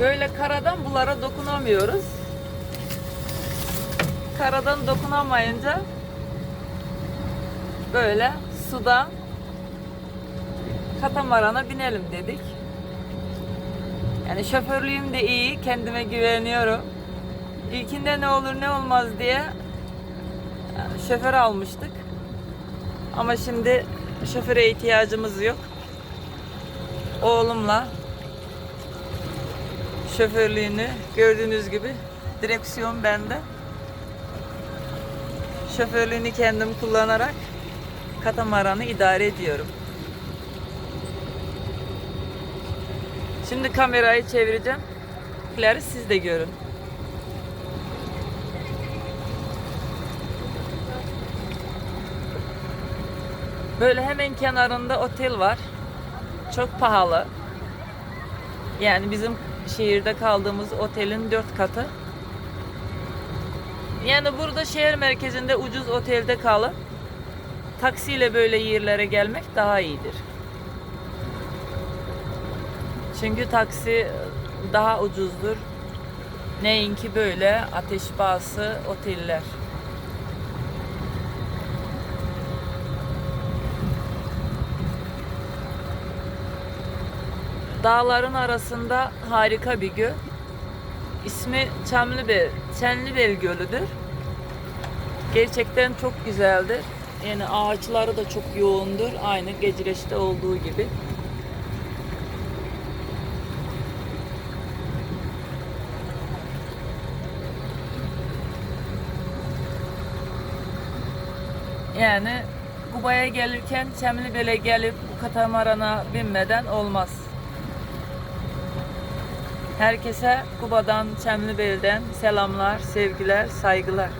Böyle karadan bulara dokunamıyoruz. Karadan dokunamayınca böyle suda katamarana binelim dedik. Yani şoförlüğüm de iyi, kendime güveniyorum. İlkinde ne olur ne olmaz diye şoför almıştık. Ama şimdi şoföre ihtiyacımız yok. Oğlumla şoförlüğünü gördüğünüz gibi direksiyon bende. Şoförlüğünü kendim kullanarak katamaranı idare ediyorum. Şimdi kamerayı çevireceğim. Leri siz de görün. Böyle hemen kenarında otel var. Çok pahalı. Yani bizim şehirde kaldığımız otelin dört katı. Yani burada şehir merkezinde ucuz otelde kalıp taksiyle böyle yerlere gelmek daha iyidir. Çünkü taksi daha ucuzdur. Neyinki böyle ateş pahası oteller. Dağların arasında harika bir göl. İsmi Çamlıbel, Çenlibel Gölü'dür. Gerçekten çok güzeldir. Yani ağaçları da çok yoğundur. Aynı Gecireç'te olduğu gibi. Yani Kuba'ya gelirken Çemlibel'e gelip bu katamarana binmeden olmaz. Herkese Kuba'dan, Çemlibel'den selamlar, sevgiler, saygılar.